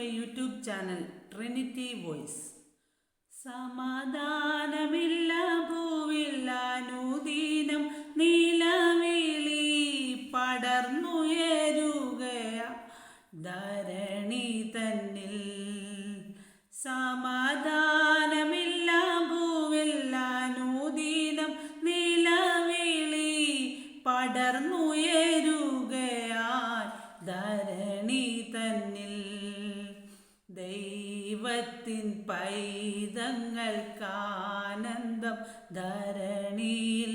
My YouTube channel Trinity voice. സമാധാനമില്ല ഭൂവില്ല നൂതീനം നീലവിളി പൈതങ്ങൾക്കാനന്ദം ധരണിയിൽ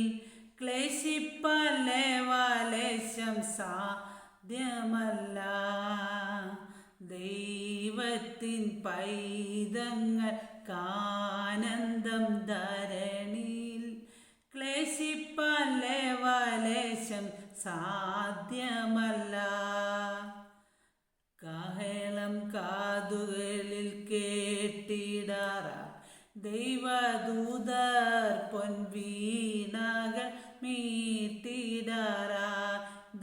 ക്ലേശിപ്പല്ല വലേശം സാധ്യമല്ല. ദൈവത്തിൻ പൈതങ്ങൾക്കാനന്ദം ധരണിയിൽ ക്ലേശിപ്പല്ല വലേശം സാധ്യമല്ല. കാഹളം കാതുകളിൽ കേട്ടിടാറ ദൈവദൂതർ പൊൻവീണകൾ മീട്ടിടാറ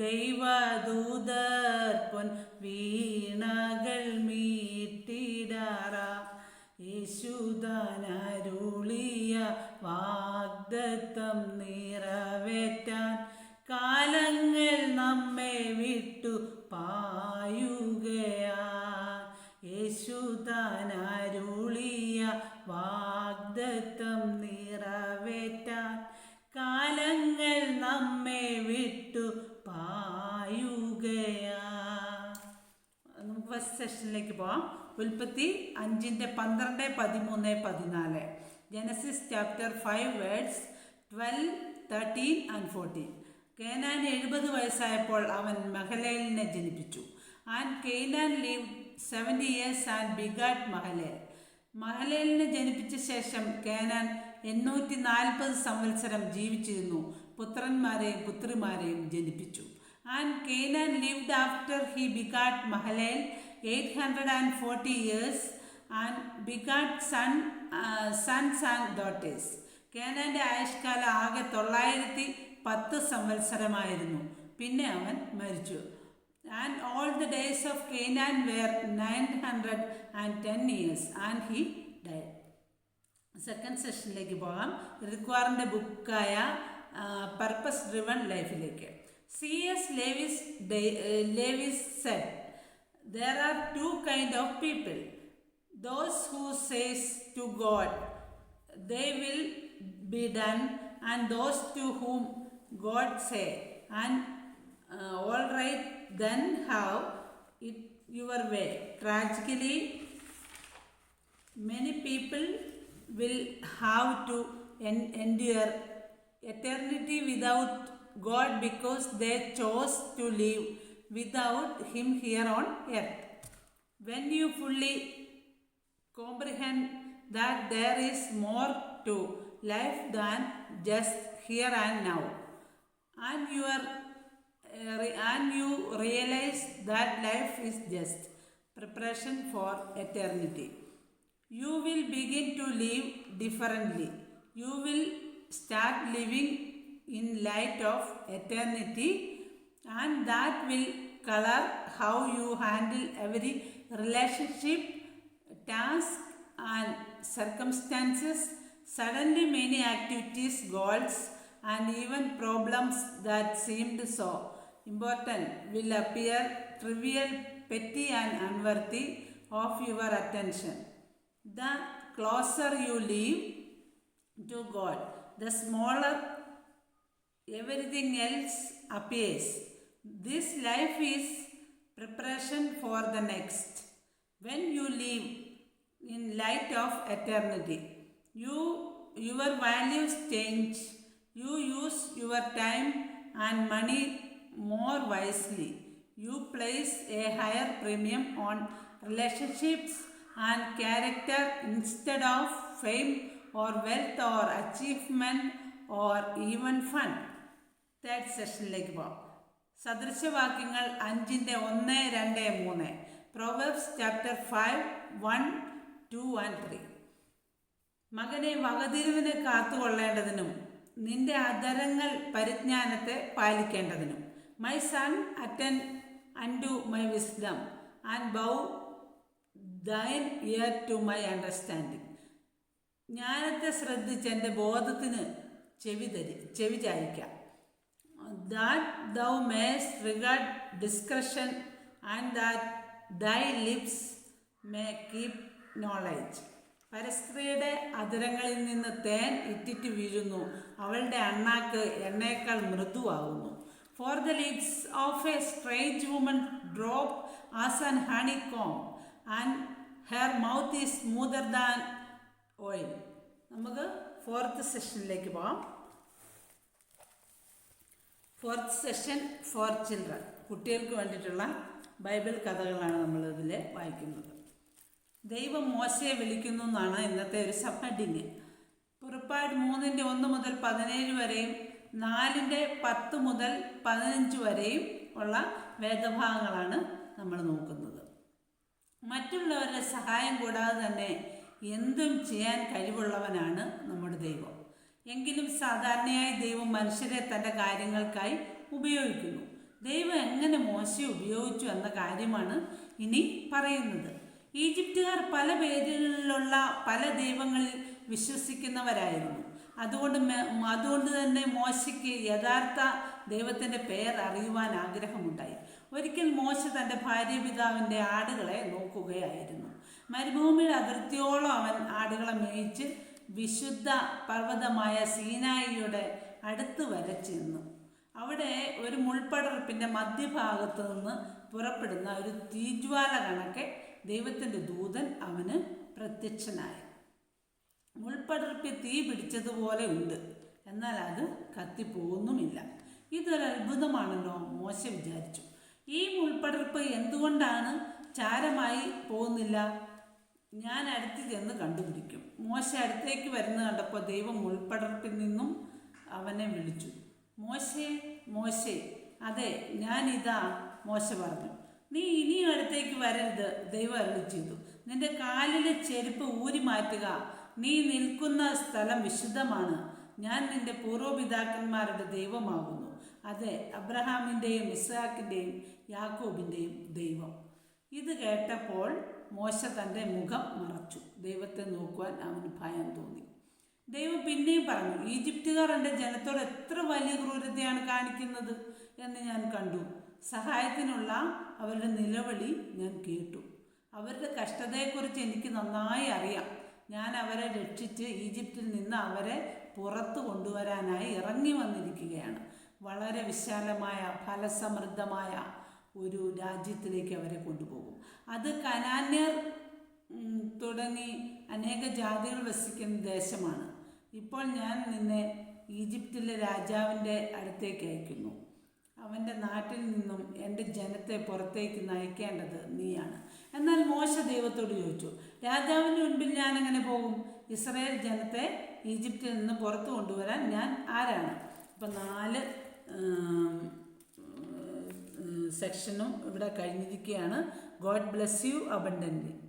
ദൈവദൂതർ പൊൻ വീണകൾ മീട്ടിടാറ യേശുദാനരുളിയ വാഗ്ദത്തം നിറവേറ്റാൻ കാലങ്ങൾ നമ്മെ ഫസ്റ്റ് സെഷനിലേക്ക് പോവാം. ഉൽപ്പത്തി അഞ്ചിന്റെ പന്ത്രണ്ട് പതിമൂന്ന് പതിനാല്. Genesis chapter five words twelve thirteen and fourteen Kenan എഴുപത് വയസ്സായപ്പോൾ അവൻ മഹലേലിനെ ജനിപ്പിച്ചു. And Kenan live seventy years and begat Mahalalel. മഹലേലിനെ ജനിപ്പിച്ച ശേഷം കേനാൻ എണ്ണൂറ്റി നാൽപ്പത് സംവത്സരം ജീവിച്ചിരുന്നു. പുത്രന്മാരെയും പുത്രിമാരെയും ജനിപ്പിച്ചു. Lived after he begat Mahalalel eight hundred and forty years and begat son sons and daughters. കേനാന്റെ ആയുഷ്കാലം ആകെ തൊള്ളായിരത്തി പത്ത് സംവത്സരമായിരുന്നു. പിന്നെ അവൻ മരിച്ചു. And all the days of Kenan were nine hundred and ten years and he died second സെഷനിലേക്ക് പോകാം. റിക്വാറിന്റെ ബുക്കായ പർപ്പസ് ഡ്രിവൺ ലൈഫിലേക്ക്. C.S. Lewis, de uh, Lewis said, there are two kind of people. Those who says to God, they will be done and those to whom God say, and uh, all right then how it your way. Tragically, many people will have to en endure eternity without god because they chose to live without him here on earth. When you fully comprehend that there is more to life than just here and now and you are uh, and you realize that life is just preparation for eternity. You will begin to live differently. You will start living in light of eternity and that will color how you handle every relationship task and circumstances, suddenly many activities, goals, and even problems that seemed so important will appear trivial, petty, and unworthy of your attention. The closer you live to God, the smaller everything else appears. This life is preparation for the next. When you live in light of eternity. You your values change. You use your time and money more wisely. You place a higher premium on relationships and character instead of fame or wealth or achievement or even fun. Third സെഷനിലേക്ക് പോകാം സദൃശവാക്യങ്ങൾ അഞ്ചിന്റെ ഒന്ന് രണ്ട് മൂന്ന്. Proverbs chapter five one two and three മകനെ വകതിരിവിന് കാത്തുകൊള്ളേണ്ടതിനും നിന്റെ അധരങ്ങൾ പരിജ്ഞാനത്തെ പാലിക്കേണ്ടതിനും. My son attend unto my wisdom and bow thine ear to my understanding ജ്ഞാനത്തെ ശ്രദ്ധിച്ച് എന്റെ ബോധത്തിന് ചെവി തരി ചെവി ചായ്ക്കാം that thou mayest regard discretion and that thy lips may keep knowledge. പരസ്ത്രീയുടെ അതിരങ്ങളിൽ നിന്ന് തേൻ ഇറ്റിറ്റ് വീഴുന്നു. അവളുടെ അണ്ണാക്ക് എണ്ണയേക്കാൾ മൃദുവാകുന്നു. For the lips of a strange woman drop as an honeycomb and her mouth is smoother than oil നമുക്ക് ഫോർത്ത് സെഷനിലേക്ക് പോകാം ഫോർത്ത് സെഷൻ ഫോർ ചിൽഡ്രൻ കുട്ടികൾക്ക് വേണ്ടിയിട്ടുള്ള ബൈബിൾ കഥകളാണ് നമ്മൾ ഇതിൽ വായിക്കുന്നത്. ദൈവം മോശയെ വിളിക്കുന്നു എന്നാണ് ഇന്നത്തെ ഒരു സബ് ഹെഡിങ് പുറപ്പാട് മൂന്നിന്റെ ഒന്ന് മുതൽ പതിനേഴ് വരെയും നാലിന്റെ പത്ത് മുതൽ പതിനഞ്ച് വരെയും ഉള്ള വേദഭാഗങ്ങളാണ് നമ്മൾ നോക്കുന്നത്. മറ്റുള്ളവരുടെ സഹായം കൂടാതെ തന്നെ എന്തും ചെയ്യാൻ കഴിവുള്ളവനാണ് നമ്മുടെ ദൈവം. എങ്കിലും സാധാരണയായി ദൈവം മനുഷ്യരെ തന്റെ കാര്യങ്ങൾക്കായി ഉപയോഗിക്കുന്നു. ദൈവം എങ്ങനെ മോശയെ ഉപയോഗിച്ചു എന്ന കാര്യമാണ് ഇനി പറയുന്നത്. ഈജിപ്തുകാർ പല പേരുകളിലുള്ള പല ദൈവങ്ങളിൽ വിശ്വസിക്കുന്നവരായിരുന്നു. അതുകൊണ്ട് അതുകൊണ്ട് തന്നെ മോശയ്ക്ക് യഥാർത്ഥ ദൈവത്തിന്റെ പേർ അറിയുവാൻ ആഗ്രഹമുണ്ടായി. ഒരിക്കൽ മോശ തന്റെ ഭാര്യ പിതാവിന്റെ ആടുകളെ നോക്കുകയായിരുന്നു. മരുഭൂമിയുടെ അതിർത്തിയോളം അവൻ ആടുകളെ മേയിച്ച് വിശുദ്ധ പർവതമായ സീനായിയുടെ അടുത്ത് വരെ ചെന്നു. അവിടെ ഒരു മുൾപ്പടർപ്പിന്റെ മധ്യഭാഗത്ത് നിന്ന് പുറപ്പെടുന്ന ഒരു തീജ്വാല കണക്കെ ദൈവത്തിന്റെ ദൂതൻ അവന് പ്രത്യക്ഷനായി. മുൾപ്പടർപ്പിൽ തീ പിടിച്ചതുപോലെ ഉണ്ട്. എന്നാൽ അത് കത്തിപ്പോകുന്നുമില്ല. ഇതൊരു അത്ഭുതമാണല്ലോ മോശ വിചാരിച്ചു. ഈ മുൾപ്പടർപ്പ് എന്തുകൊണ്ടാണ് ചാരമായി പോകുന്നില്ല? ഞാൻ അടുത്ത് ചെന്ന് കണ്ടുപിടിക്കും. മോശ അടുത്തേക്ക് വരുന്ന കണ്ടപ്പോൾ ദൈവം ഉൾപ്പെടർപ്പിൽ നിന്നും അവനെ വിളിച്ചു. മോശേ മോശേ അതെ ഞാൻ ഇതാ മോശ പറഞ്ഞു. നീ ഇനിയും അടുത്തേക്ക് വരരുത് ദൈവം അരുളി ചെയ്തു. നിന്റെ കാലിലെ ചെരുപ്പ് ഊരി മാറ്റുക. നീ നിൽക്കുന്ന സ്ഥലം വിശുദ്ധമാണ്. ഞാൻ നിന്റെ പൂർവപിതാക്കന്മാരുടെ ദൈവമാകുന്നു. അതെ അബ്രഹാമിന്റെയും ഇസ്ഹാക്കിന്റെയും യാക്കോബിന്റെയും ദൈവം. ഇത് കേട്ടപ്പോൾ മോശ തന്റെ മുഖം മറച്ചു. ദൈവത്തെ നോക്കുവാൻ അവന് ഭയം തോന്നി. ദൈവം പിന്നെയും പറഞ്ഞു ഈജിപ്തുകാർ എന്റെ ജനത്തോട് എത്ര വലിയ ക്രൂരതയാണ് കാണിക്കുന്നത് എന്ന് ഞാൻ കണ്ടു. സഹായത്തിനുള്ള അവരുടെ നിലവിളി ഞാൻ കേട്ടു. അവരുടെ കഷ്ടതയെക്കുറിച്ച് എനിക്ക് നന്നായി അറിയാം. ഞാൻ അവരെ രക്ഷിച്ച് ഈജിപ്തിൽ നിന്ന് അവരെ പുറത്തു കൊണ്ടുവരാനായി ഇറങ്ങി വന്നിരിക്കുകയാണ്. വളരെ വിശാലമായ ഫലസമൃദ്ധമായ ഒരു രാജ്യത്തിലേക്ക് അവരെ കൊണ്ടുപോകും. അത് കനാന്യർ തുടങ്ങി അനേക ജാതികൾ വസിക്കുന്ന ദേശമാണ്. ഇപ്പോൾ ഞാൻ നിന്നെ ഈജിപ്തിലെ രാജാവിന്റെ അടുത്തേക്ക് അയക്കുന്നു. അവന്റെ നാട്ടിൽ നിന്നും എന്റെ ജനത്തെ പുറത്തേക്ക് നയിക്കേണ്ടത് നീയാണ്. എന്നാൽ മോശ ദൈവത്തോട് ചോദിച്ചു രാജാവിന്റെ മുൻപിൽ ഞാൻ എങ്ങനെ പോകും? ഇസ്രായേൽ ജനത്തെ ഈജിപ്തിൽ നിന്ന് പുറത്തു കൊണ്ടുവരാൻ ഞാൻ ആരാണ്? ഇപ്പം നാല് സെക്ഷനും ഇവിടെ കഴിഞ്ഞിരിക്കുകയാണ്. God bless you abundant